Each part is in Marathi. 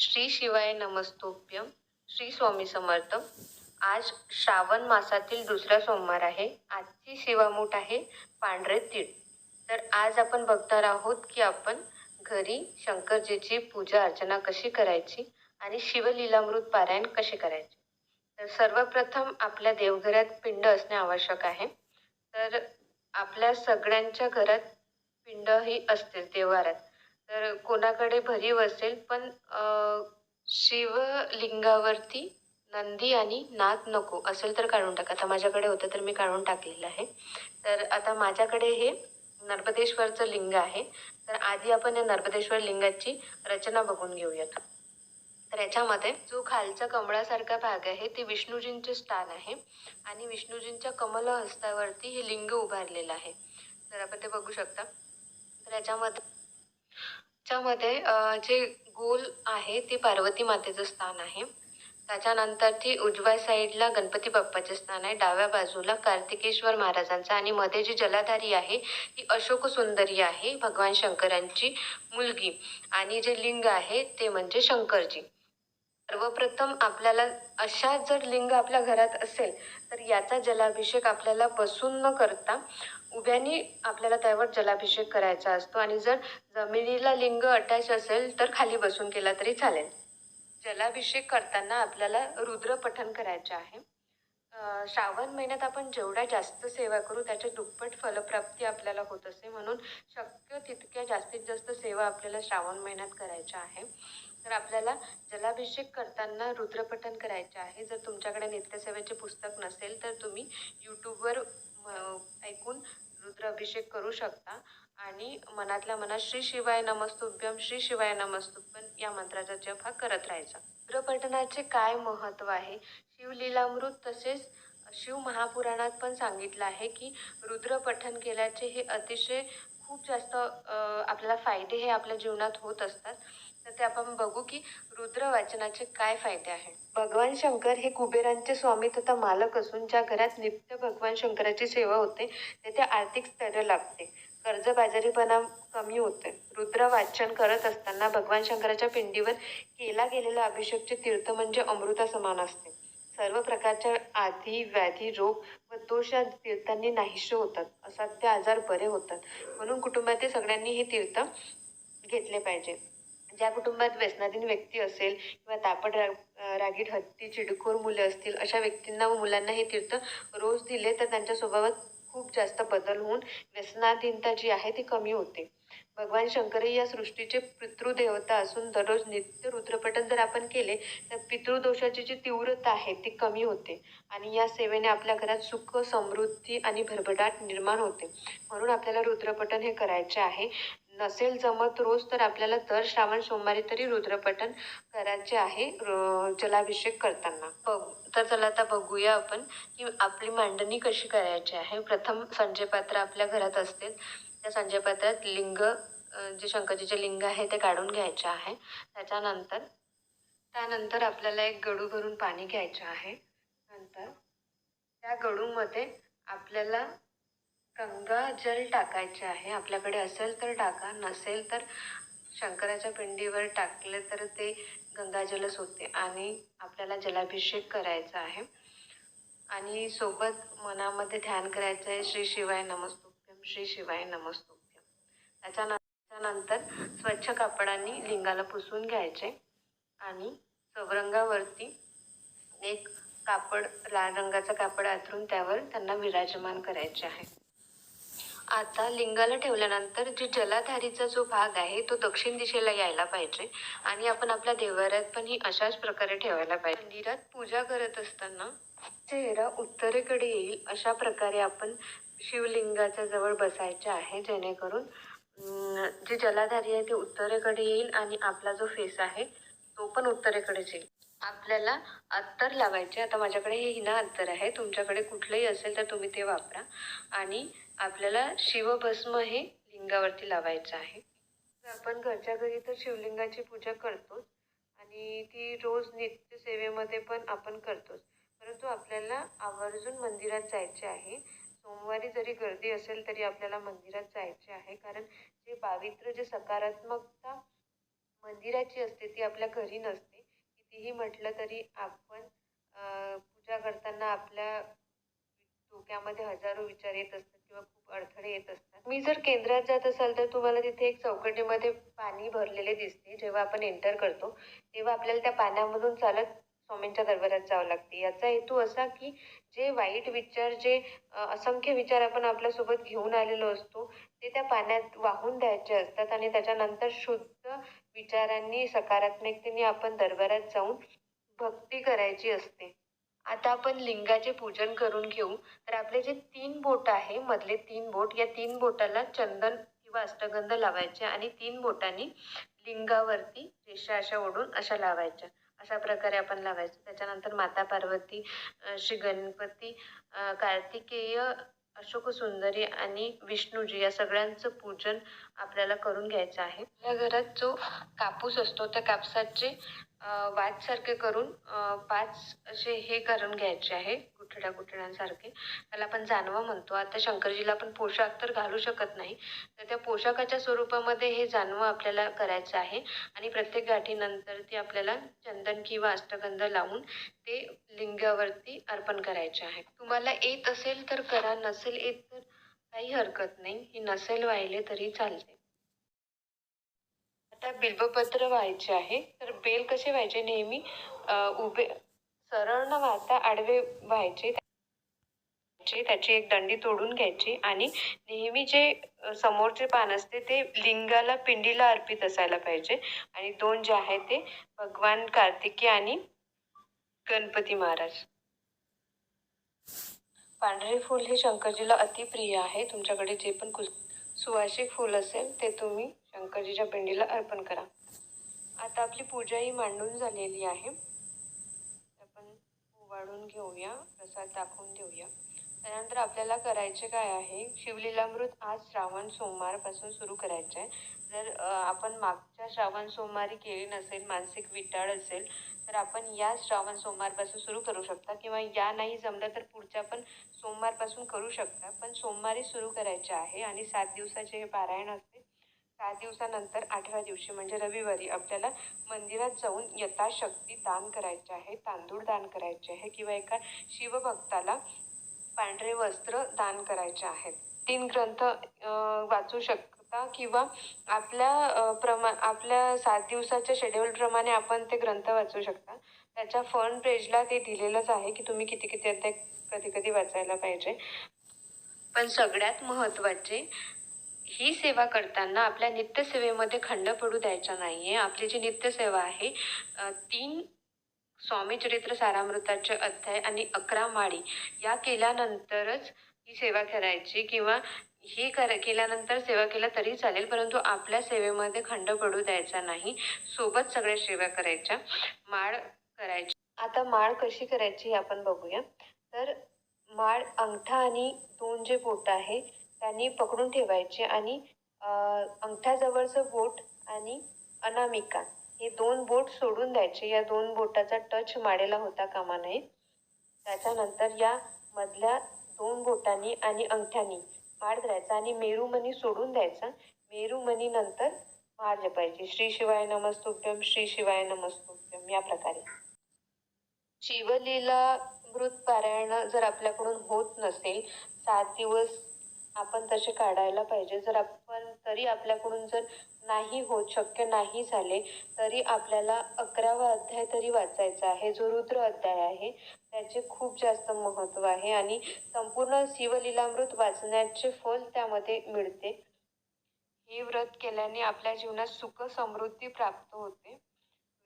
श्री शिवाय नमस्तोप्यम श्री स्वामी समर्थ आज श्रावण मासातील दुसरा सोमवार आहे. आजची शिवामूठ आहे पांढरे तीळ. तर आज आपण बघणार आहोत की आपण घरी शंकरजीची पूजा अर्चना कशी करायची आणि शिवलीलामृत पारायण कसे करायचे. तर सर्वप्रथम आपल्या देवघरात पिंड असणे आवश्यक आहे. तर आपल्या सगळ्यांच्या घरात पिंड ही असतेच देवारात तर कोणाकडे भरीव असेल पण शिवलिंगावरती नंदी आणि नाग नको असेल तर काढून टाका. आता माझ्याकडे होतं तर मी काढून टाकलेलं आहे. तर आता माझ्याकडे हे नर्मदेश्वरचं लिंग आहे. तर आधी आपण या नर्मदेश्वर लिंगाची रचना बघून घेऊयात. तर याच्यामध्ये जो खालचा कमळासारखा भाग आहे ते विष्णूजींचे स्थान आहे आणि विष्णूजींच्या कमल हस्तावरती हे लिंग उभारलेलं आहे. तर आपण ते बघू शकता. तर याच्यामध्ये त्याच्यामध्ये जे गोल आहे ते पार्वती मातेचं स्थान आहे. त्याच्यानंतर ती उजव्या साईडला गणपती बाप्पाचे स्थान आहे. डाव्या बाजूला कार्तिकेश्वर महाराजांचं आणि मध्ये जी जलाधारी आहे ती अशोक सुंदरी आहे भगवान शंकरांची मुलगी. आणि जे लिंग आहे ते म्हणजे शंकरजी. सर्वप्रथम आपल्याला अशा जर लिंग आपल्या घरात असेल तर याचा जलाभिषेक आपल्याला बसून न करता उभ्याने आपल्याला त्यावर जलाभिषेक करायचा असतो आणि जर जमिनीला लिंग अटॅच असेल तर खाली बसून केला तरी चालेल. जलाभिषेक करताना आपल्याला रुद्रपठण करायचे आहे. श्रावण महिन्यात आपण जेवढ्या जास्त सेवा करू त्याच्या दुप्पट फलप्राप्ती आपल्याला होत असते म्हणून शक्य तितक्या जास्तीत जास्त सेवा आपल्याला श्रावण महिन्यात करायच्या आहे. तर आपल्याला जलाभिषेक करताना रुद्रपठण करायचे आहे. जर तुमच्याकडे नित्यसेवेचे पुस्तक नसेल तर तुम्ही यूट्यूबवर अभिषेक करू शकता. आणि मनातल्या मनात श्री शिवाय नमस्तुभ्यम श्री शिवाय नमस्तुभ्यम या मंत्राचा जप हा करत राहायचा. रुद्रपठणाचे काय महत्त्व आहे? शिवलीलामृत तसेच शिव महापुराणात पण सांगितलं आहे की रुद्रपठण केल्याचे हे अतिशय खूप जास्त आपल्याला फायदे हे आपल्या जीवनात होत असतात. तर ते आपण बघू की रुद्र वाचनाचे काय फायदे आहेत. भगवान शंकर हे कुबेरांचे स्वामी तथा मालक असून ज्या घरात नित्य भगवान शंकराची सेवा होते तेथे आर्थिक स्थैर्य लाभते. कर्जबाजारीपणा कमी होते. रुद्र वाचन करत असताना भगवान शंकराच्या पिंडीवर केला गेलेला अभिषेकचे तीर्थ म्हणजे अमृता समान असते. सर्व प्रकारच्या आधी व्याधी रोग व दोष या तीर्थांनी नाहीसे होतात. असाध्य आजार बरे होतात. म्हणून कुटुंबातील सगळ्यांनी हे तीर्थ घेतले पाहिजे. ज्या कुटुंबात व्यसनाधीन व्यक्ती असेल किंवा तापड राग रागीट हत्ती चिडखोर मुले असतील अशा व्यक्तींना व मुलांना हे तीर्थ रोज दिले तर त्यांच्या स्वभावात खूप जास्त बदल होऊन व्यसनाधीनता जी आहे ती कमी होते. भगवान शंकर या सृष्टीचे पितृदेवता असून दररोज नित्य रुद्रपठण जर आपण केले तर पितृदोषाची जी तीव्रता आहे ती कमी होते. आणि या सेवेने आपल्या घरात सुख समृद्धी आणि भरभराट निर्माण होते. म्हणून आपल्याला रुद्रपठण हे करायचे आहे. नसेल जमत रोज तर आपल्याला दर श्रावण सोमवारी तरी रुद्रपठण करायचे आहे जलाभिषेक करताना. बघ तर चला आता बघूया आपण की आपली मांडणी कशी करायची आहे. प्रथम संजय पात्र आपल्या घरात असतील. त्या संजयपात्रात लिंग जे शंकरजीचे लिंग आहे ते काढून घ्यायचे आहे. त्याच्यानंतर त्यानंतर आपल्याला एक गडू भरून पाणी घ्यायचं आहे. नंतर त्या गडूमध्ये आपल्याला गंगा जल टाकायचे आहे. आपल्याकडे असेल तर टाका नसेल तर शंकराच्या पिंडीवर टाकले तर ते गंगाजलच होते आणि आपल्याला जलाभिषेक करायचा आहे. आणि सोबत मनामध्ये ध्यान करायचं आहे श्री शिवाय नमस्तू. श्री शिवाय नमस्तुभ्य त्याच्यानंतर स्वच्छ कापडांनी लिंगाला पुसून घ्यायचे आणि चौरंगावरती एक कापड लाल रंगाचं कापड आतरून त्यावर त्यांना विराजमान करायचे आहे. आता लिंगाला ठेवल्यानंतर जी जलाधारीचा जो भाग आहे तो दक्षिण दिशेला यायला पाहिजे आणि आपण आपल्या देवाऱ्यात पण ही अशाच प्रकारे ठेवायला पाहिजे. मंदिरात पूजा करत असताना चेहरा उत्तरेकडे येईल अशा प्रकारे आपण शिवलिंगाच्या जवळ बसायचे आहे जेणेकरून जी जे जलाधारी आहे ते उत्तरेकडे येईल आणि आपला जो फेस आहे तो पण उत्तरेकडेच येईल आपल्याला अत्तर लावायचे. आता माझ्याकडे हे हिना अत्तर आहे. तुमच्याकडे कुठलंही असेल तर तुम्ही ते वापरा. आणि आपल्याला शिवभस्म हे लिंगावरती लावायचं आहे. तर आपण घरच्या घरी तर शिवलिंगाची पूजा करतोच. आणि ती रोज नित्य सेवेमध्ये पण आपण करतोच. परंतु आपल्याला आवर्जून मंदिरात जायचे आहे. सोमवारी जरी गर्दी असेल तरी आपल्याला मंदिरात जायचे आहे. कारण जे पावित्र्य जे सकारात्मकता मंदिराची असते ती आपल्या घरी नसते. कितीही म्हटलं तरी आपण पूजा करताना आपल्या डोक्यामध्ये हजारो विचार येत असतात किंवा खूप अडथळे येत असतात. मी जर केंद्रात जात असाल तर तुम्हाला तिथे एक चौकटीमध्ये पाणी भरलेले दिसते. जेव्हा आपण एंटर करतो तेव्हा आपल्याला त्या पाण्यामधून चालत स्वामींच्या दरबारात जावं लागते. याचा हेतू असा की जे वाईट विचार जे असंख्य विचार आपण आपल्यासोबत घेऊन आलेलो असतो ते त्या पाण्यात वाहून द्यायचे असतात आणि त्याच्यानंतर शुद्ध विचारांनी सकारात्मकतेने आपण दरबारात जाऊन भक्ती करायची असते. आता आपण लिंगाचे पूजन करून घेऊ. तर आपले जे तीन बोट आहे मधले तीन बोट या तीन बोटाला चंदन किंवा अष्टगंध लावायचे आणि तीन बोटांनी लिंगावरती रेषा अशा ओढून अशा लावायच्या. अशा प्रकारे आपण लावायचं. त्याच्यानंतर माता पार्वती श्री गणपती कार्तिकेय अशोक सुंदरी आणि विष्णूजी या सगळ्यांचं पूजन आपल्याला करून घ्यायचं आहे. आपल्या घरात जो कापूस असतो त्या कापसाचे वाजसारखे करून पाच असे हे करून घ्यायचे आहे. गुठड्या गुठड्यांसारखे त्याला आपण जानवं म्हणतो. आता शंकरजीला आपण पोशाख तर घालू शकत नाही. तर त्या पोशाखाच्या स्वरूपामध्ये हे जानवं आपल्याला करायचं आहे. आणि प्रत्येक गाठीनंतर ती आपल्याला चंदन किंवा अष्टगंध लावून ते लिंगावरती अर्पण करायचे आहे. तुम्हाला येत असेल तर करा नसेल येत तर काही हरकत नाही. हे नसेल वाहिले तरी चालते. आता बिल्वपत्र व्हायचे आहे. तर बेल कसे व्हायचे? नेहमी उभे सरळ न वाहता आडवे व्हायचे. त्याची एक दंडी तोडून घ्यायची आणि नेहमी जे समोरचे पान असते ते लिंगाला पिंडीला अर्पित असायला पाहिजे. आणि दोन जे आहे ते भगवान कार्तिकी आणि गणपती महाराज. पांढरे फूल हे शंकरजीला अतिप्रिय आहे. तुमच्याकडे जे पण कुस सुवासिक फूल असेल ते तुम्ही शंकरजीच्या पिंडीला अर्पण करा. आता आपली पूजा ही मांडून झालेली आहे. वाढून घेऊया प्रसाद दाखवून देऊया. त्यानंतर आपल्याला करायचे काय आहे शिवलीलामृत आज श्रावण सोमवारपासून सुरू करायचं आहे जर आपण मागच्या श्रावण सोमवारी केली नसेल मानसिक विटाळ असेल तर आपण या श्रावण सोमवारपासून सुरू करू शकता किंवा या नाही जमलं तर पुढच्या पण सोमवारपासून करू शकता. पण सोमवारी सुरू करायचे आहे आणि सात दिवसाचे हे पारायण असते. सात दिवसानंतर आठव्या दिवशी म्हणजे रविवारी आपल्याला मंदिरात जाऊन यथाशक्ती दान करायचे आहे तांदूळ दान करायचे आहे किंवा एका शिवभक्ताला पांढरे वस्त्र दान करायचे आहेत. तीन ग्रंथ वाचू शकता किंवा आपल्या प्रमा आपल्या सात दिवसाच्या शेड्यूलप्रमाणे आपण ते ग्रंथ वाचू शकता. त्याच्या फन पेजला ते दिलेलंच आहे की तुम्ही किती किती ते कधी कधी वाचायला पाहिजे. पण सगळ्यात महत्त्वाचे ही सेवा करताना आपल्या नित्यसेवेमध्ये खंड पडू द्यायचा नाही आहे आपली जी नित्यसेवा आहे तीन स्वामी चरित्र सारामृताचे अध्याय आणि अकरा माळी या केल्यानंतरच ही सेवा करायची किंवा ही कर केल्यानंतर सेवा केला तरी चालेल परंतु आपल्या सेवेमध्ये खंड पडू द्यायचा नाही. सोबत सगळ्या सेवा करायच्या. माळ करायची. आता माळ कशी करायची हे आपण बघूया. तर माळ अंगठा आणि दोन जे बोट आहे त्यांनी पकडून ठेवायचे आणि अंगठ्याजवळचं बोट आणि अनामिका हे दोन बोट सोडून द्यायचे. या दोन बोटाचा टच माडेला होता कामा नये. त्याच्यानंतर या मधल्या दोन बोटांनी आणि अंगठ्यानी माड धरायचा आणि मेरुमणी सोडून द्यायचा. मेरुमणीनंतर माळ जपायची. श्री शिवाय नमस्तुभ्यम श्री शिवाय नमस्तुभ्यम या प्रकारे. शिवलीला मृत पारायण जर आपल्याकडून होत नसेल सात दिवस आपण तसे काढायला पाहिजे. जर आपण तरी आपल्याकडून जर नाही होत शक्य नाही झाले तरी आपल्याला अकरावा अध्याय तरी वाचायचा आहे. जो रुद्र अध्याय आहे त्याचे खूप जास्त महत्त्व आहे आणि संपूर्ण शिवलीलामृत वाचण्याचे फल त्यामध्ये मिळते. हे व्रत केल्याने आपल्या जीवनात सुख समृद्धी प्राप्त होते.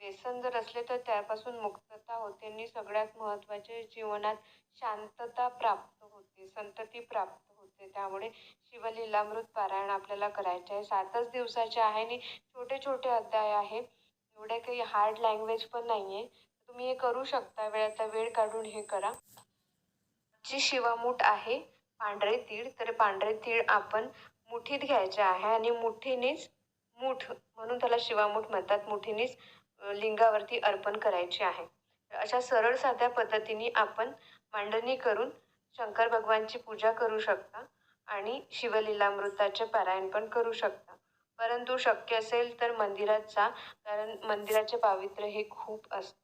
व्यसन जर असले तर त्यापासून मुक्तता होते आणि सगळ्यात महत्त्वाचे जीवनात शांतता प्राप्त होते संतती प्राप्त असते. त्यामुळे शिवलीलामृत पारायण आपल्याला करायचे आहे. सातच दिवसाचे आहे आणि छोटे छोटे अध्याय आहे एवढे काही हार्ड लँग्वेज पण नाही आहे तुम्ही हे करू शकता. वेळाचा वेळ काढून हे करा. जी शिवामूठ आहे पांढरे तीळ तर पांढरे तीळ आपण मुठीत घ्यायचे आहे आणि मुठीनेच मूठ म्हणून त्याला शिवामूठ म्हणतात. मुठीनेच लिंगावरती अर्पण करायचे आहे. अशा सरळ साध्या पद्धतीने आपण मांडणी करून शंकर भगवानची पूजा करू शकता आणि शिवलीलामृताचे पारायण पण करू शकता. परंतु शक्य असेल तर मंदिरात जा कारण मंदिराचे पावित्र्य हे खूप असतं.